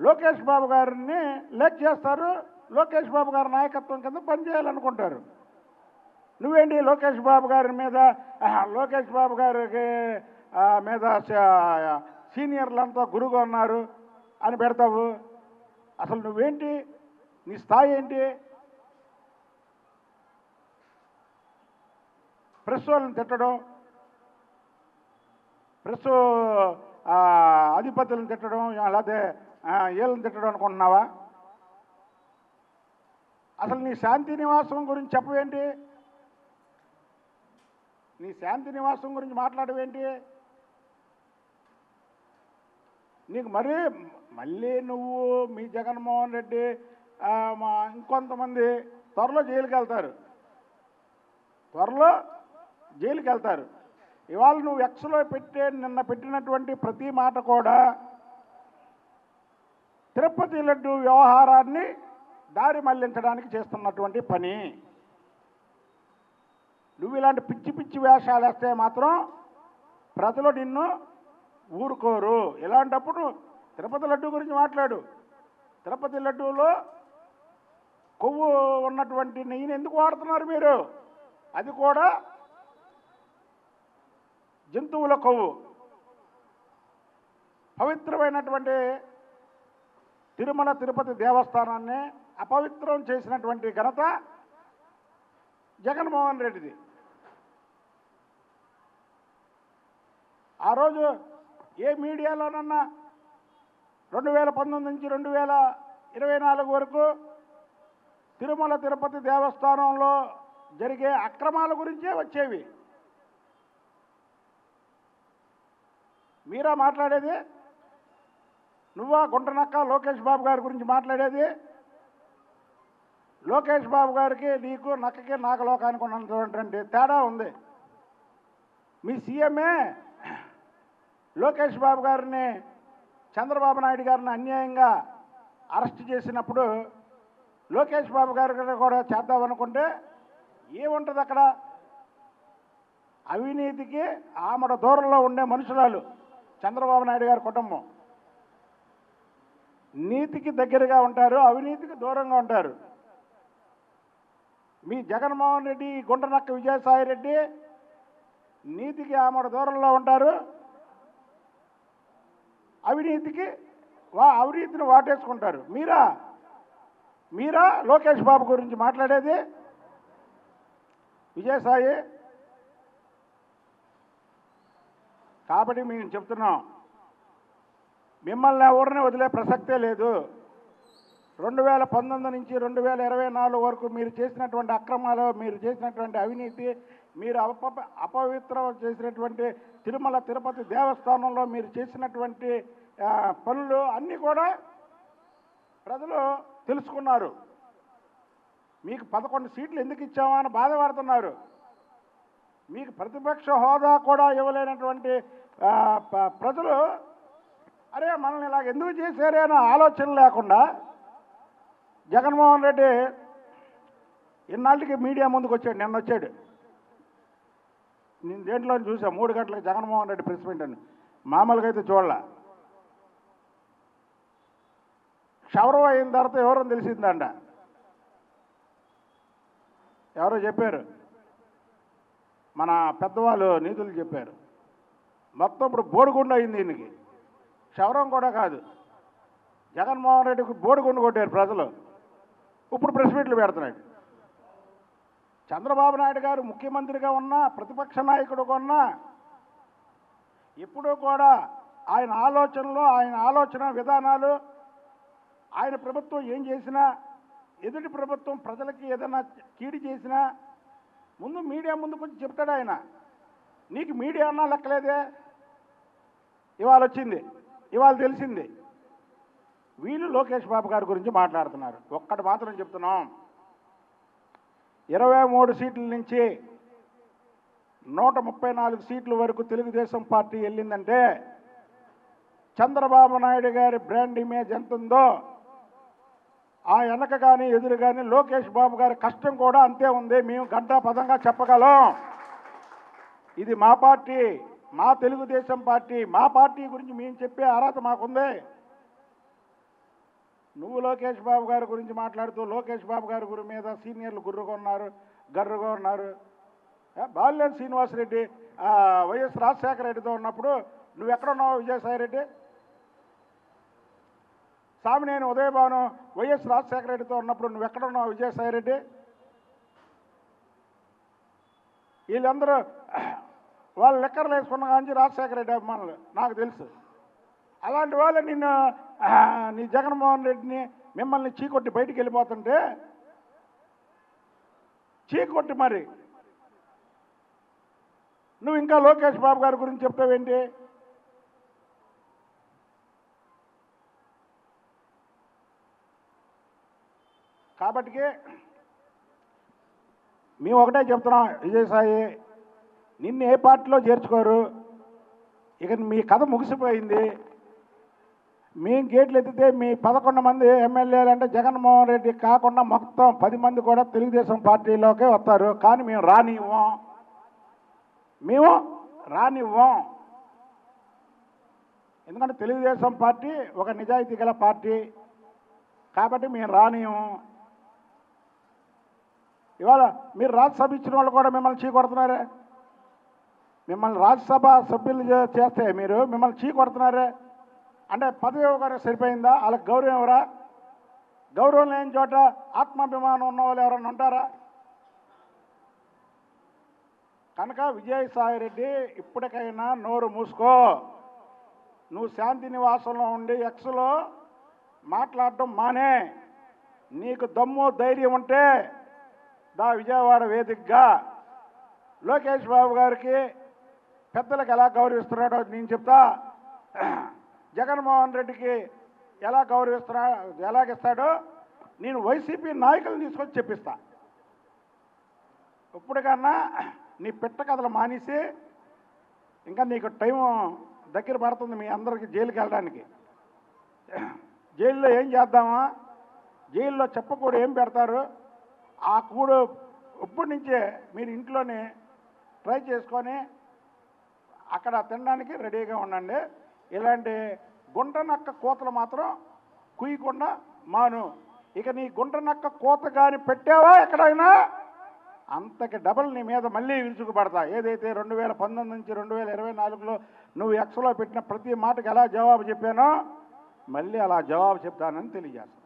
లోకేష్ బాబు గారిని లేక్ చేస్తారు. లోకేష్ బాబు గారి నాయకత్వం కింద పనిచేయాలనుకుంటారు. నువ్వేంటి లోకేష్ బాబు గారి మీద లోకేష్ బాబు గారికి మీద సీనియర్లంతా గురుగా ఉన్నారు అని పెడతావు. అసలు నువ్వేంటి? నీ స్థాయి ఏంటి? ప్రెస్ వాళ్ళని తిట్టడం ప్రెస్ అధిపతులను తిట్టడం లేకపోతే వీళ్ళని తిట్టడం అనుకుంటున్నావా? అసలు నీ శాంతి నివాసం గురించి చెప్పవేంటి? నీ శాంతి నివాసం గురించి మాట్లాడవేంటి? నీకు మరీ మళ్ళీ నువ్వు మీ జగన్మోహన్ రెడ్డి మా ఇంకొంతమంది త్వరలో జైలుకి వెళ్తారు. త్వరలో జైలుకి వెళ్తారు. ఇవాళ నువ్వు ఎక్స్లో పెట్టే నిన్న పెట్టినటువంటి ప్రతి మాట కూడా తిరుపతి లడ్డు వ్యవహారాన్ని దారి మళ్ళించడానికి చేస్తున్నటువంటి పని. నువ్వు ఇలాంటి పిచ్చి పిచ్చి వేషాలు వేస్తే మాత్రం ప్రజలు నిన్ను ఊరుకోరు. ఇలాంటప్పుడు తిరుపతి లడ్డు గురించి మాట్లాడు. తిరుపతి లడ్డూలో కొవ్వు ఉన్నటువంటి నెయ్యిని ఎందుకు వాడుతున్నారు మీరు? అది కూడా జంతువుల కొవ్వు. పవిత్రమైనటువంటి తిరుమల తిరుపతి దేవస్థానాన్ని అపవిత్రం చేసినటువంటి ఘనత జగన్మోహన్ రెడ్డిది. ఆ రోజు ఏ మీడియాలోనన్నా రెండు వేల పంతొమ్మిది నుంచి రెండు వేల ఇరవై నాలుగు వరకు తిరుమల తిరుపతి దేవస్థానంలో జరిగే అక్రమాల గురించే వచ్చేవి. మీరా మాట్లాడేది? నువ్వా గుంటనక్క లోకేష్ బాబు గారి గురించి మాట్లాడేది? లోకేష్ బాబు గారికి నీకు నక్కకి నాగలోకానికి ఉన్నటువంటి తేడా ఉంది. మీ సీఎంఏ లోకేష్ బాబు గారిని చంద్రబాబు నాయుడు గారిని అన్యాయంగా అరెస్ట్ చేసినప్పుడు లోకేష్ బాబు గారికి కూడా చేద్దామనుకుంటే ఏముంటుంది అక్కడ? అవినీతికి ఆమడ దూరంలో ఉండే మనుషులాలు చంద్రబాబు నాయుడు గారి కుటుంబం. నీతికి దగ్గరగా ఉంటారు అవినీతికి దూరంగా ఉంటారు. మీ జగన్మోహన్ రెడ్డి గుంటనక్క విజయసాయి రెడ్డి నీతికి ఆమడ దూరంలో ఉంటారు. అవినీతికి వా అవినీతిని వాటేసుకుంటారు. మీరా? మీరా? లోకేష్ బాబు గురించి మాట్లాడేది? విజయసాయి? కాబట్టి మేము చెప్తున్నాం. మిమ్మల్ని ఎవరిని వదిలే ప్రసక్తే లేదు. రెండు వేల పంతొమ్మిది నుంచి రెండు వేల ఇరవై నాలుగు వరకు మీరు చేసినటువంటి అక్రమాలు మీరు చేసినటువంటి అవినీతి మీరు అప అపవిత్రం చేసినటువంటి తిరుమల తిరుపతి దేవస్థానంలో మీరు చేసినటువంటి పనులు అన్నీ కూడా ప్రజలు తెలుసుకున్నారు. మీకు పదకొండు సీట్లు ఎందుకు ఇచ్చామా అని బాధపడుతున్నారు. మీకు ప్రతిపక్ష హోదా కూడా ఇవ్వలేనటువంటి ప్రజలు అరే మనల్ని ఇలా ఎందుకు చేశారే అనే ఆలోచన లేకుండా జగన్మోహన్ రెడ్డి ఇన్నాళ్ళకి మీడియా ముందుకు వచ్చాడు నిన్న వచ్చాడు. నేను దేంట్లో చూసా? మూడు గంటలకు జగన్మోహన్ రెడ్డి ప్రెస్ మీట్ అని. మామూలుగా అయితే చూడాల. క్షవరం అయిన తర్వాత ఎవరో తెలిసిందంట. ఎవరో చెప్పారు? మన పెద్దవాళ్ళు నీతులు చెప్పారు. మొత్తం ఇప్పుడు బోడుగుండ అయింది దీనికి క్షవరం కూడా కాదు. జగన్మోహన్ రెడ్డికి బోడిగుండు కొట్టారు ప్రజలు. ఇప్పుడు ప్రెస్ మీట్లు పెడుతున్నాడు చంద్రబాబు నాయుడు గారు ముఖ్యమంత్రిగా ఉన్నా ప్రతిపక్ష నాయకుడుగా ఉన్నా ఎప్పుడూ కూడా ఆయన ఆలోచనలు ఆయన ఆలోచన విధానాలు ఆయన ప్రభుత్వం ఏం చేసినా ఎదుటి ప్రభుత్వం ప్రజలకి ఏదైనా కీడి చేసినా ముందు మీడియా ముందు కొంచెం చెప్తాడు ఆయన. నీకు మీడియా అన్నా లెక్కలేదే? ఇవాళ వచ్చింది. ఇవాళ తెలిసింది. వీళ్ళు లోకేష్ బాబు గారి గురించి మాట్లాడుతున్నారు. ఒక్కటి మాత్రం చెప్తున్నాం. ఇరవై మూడు సీట్ల నుంచి నూట ముప్పై నాలుగు సీట్ల వరకు తెలుగుదేశం పార్టీ వెళ్ళిందంటే చంద్రబాబు నాయుడు గారి బ్రాండ్ ఇమేజ్ ఎంత ఉందో ఆ వెనక కానీ ఎదురు కానీ లోకేష్ బాబు గారి కష్టం కూడా అంతే ఉంది. మేము గంటా పదంగా చెప్పగలం. ఇది మా పార్టీ. మా తెలుగుదేశం పార్టీ మా పార్టీ గురించి మేము చెప్పే అర్హత మాకుంది. నువ్వు లోకేష్ బాబు గారి గురించి మాట్లాడుతూ లోకేష్ బాబు గారి గురి మీద సీనియర్లు గుర్రుగా ఉన్నారు గర్రుగా ఉన్నారు. బాల్యం బాలినేని శ్రీనివాసరెడ్డి వైఎస్ రాజశేఖర రెడ్డితో ఉన్నప్పుడు నువ్వు ఎక్కడున్నావు విజయసాయి రెడ్డి? సామినేని ఉదయభాను వైఎస్ రాజశేఖర రెడ్డితో ఉన్నప్పుడు నువ్వు ఎక్కడున్నావు విజయసాయి వీళ్ళందరూ వాళ్ళు లెక్కర్లు వేసుకున్న కానీ రాజశేఖర రెడ్డి అభిమానులు నాకు తెలుసు. అలాంటి వాళ్ళు నిన్ను నీ జగన్మోహన్ రెడ్డిని మిమ్మల్ని చీకొట్టి బయటికి వెళ్ళిపోతుంటే చీకొట్టి మరి. నువ్వు ఇంకా లోకేష్ బాబు గారి గురించి చెప్తావేంటి? కాబట్టి మేము ఒకటే చెప్తున్నాం విజయసాయి నిన్ను ఏ పార్టీలో చేర్చుకోరు? ఇక మీ కథ ముగిసిపోయింది. మేము గేట్లు ఎత్తితే మీ పదకొండు మంది ఎమ్మెల్యేలు అంటే జగన్మోహన్ రెడ్డి కాకుండా మొత్తం పది మంది కూడా తెలుగుదేశం పార్టీలోకే వస్తారు. కానీ మేము రానివ్వం. మేము రానివ్వం. ఎందుకంటే తెలుగుదేశం పార్టీ ఒక నిజాయితీ గల పార్టీ. కాబట్టి మేము రానివ్వం. ఇవాళ మీరు రాజ్యసభ ఇచ్చిన వాళ్ళు కూడా మిమ్మల్ని చీకొడుతున్నారే? మిమ్మల్ని రాజ్యసభ సభ్యులు చేస్తే మీరు మిమ్మల్ని చీ కొడుతున్నారే? అంటే పదవి ఒకరు సరిపోయిందా? వాళ్ళకి గౌరవం ఎవరా? గౌరవం లేని చోట ఆత్మాభిమానం ఉన్న వాళ్ళు ఎవరన్నా ఉంటారా? కనుక విజయసాయి రెడ్డి ఇప్పటికైనా నోరు మూసుకో. నువ్వు శాంతి నివాసంలో ఉండి ఎక్స్లో మాట్లాడటం మానే. నీకు దమ్ము ధైర్యం ఉంటే దా విజయవాడ వేదికగా. లోకేష్ బాబు గారికి పెద్దలకు ఎలా గౌరవిస్తున్నాడో నేను చెప్తా. జగన్మోహన్ రెడ్డికి ఎలా గౌరవిస్తున్నా ఎలాగిస్తాడో నేను వైసీపీ నాయకులను తీసుకొచ్చి చెప్పిస్తా. ఇప్పటికన్నా నీ పిట్ట కథలు మానేసి ఇంకా నీకు టైం దగ్గర పడుతుంది మీ అందరికి జైలుకి వెళ్ళడానికి. జైల్లో ఏం చేద్దామా? జైల్లో చెప్పకూడ ఏం పెడతారు? ఆ కూడు ఇప్పటి నుంచే మీరు ఇంట్లోనే ట్రై చేసుకొని అక్కడ తినడానికి రెడీగా ఉండండి. ఇలాంటి గుంట నక్క కోతలు మాత్రం కుయ్యకుండా మాను. ఇక నీ గుంట నక్క కోత కానీ పెట్టావా ఎక్కడైనా? అంతకి డబల్ నీ మీద మళ్ళీ విరుచుకుపడతా ఏదైతే రెండు వేల పంతొమ్మిది నుంచి రెండు వేల ఇరవై నాలుగులో నువ్వు ఎక్స్లో పెట్టిన ప్రతి మాటకు ఎలా జవాబు చెప్పానో మళ్ళీ అలా జవాబు చెప్తానని తెలియజేస్తాను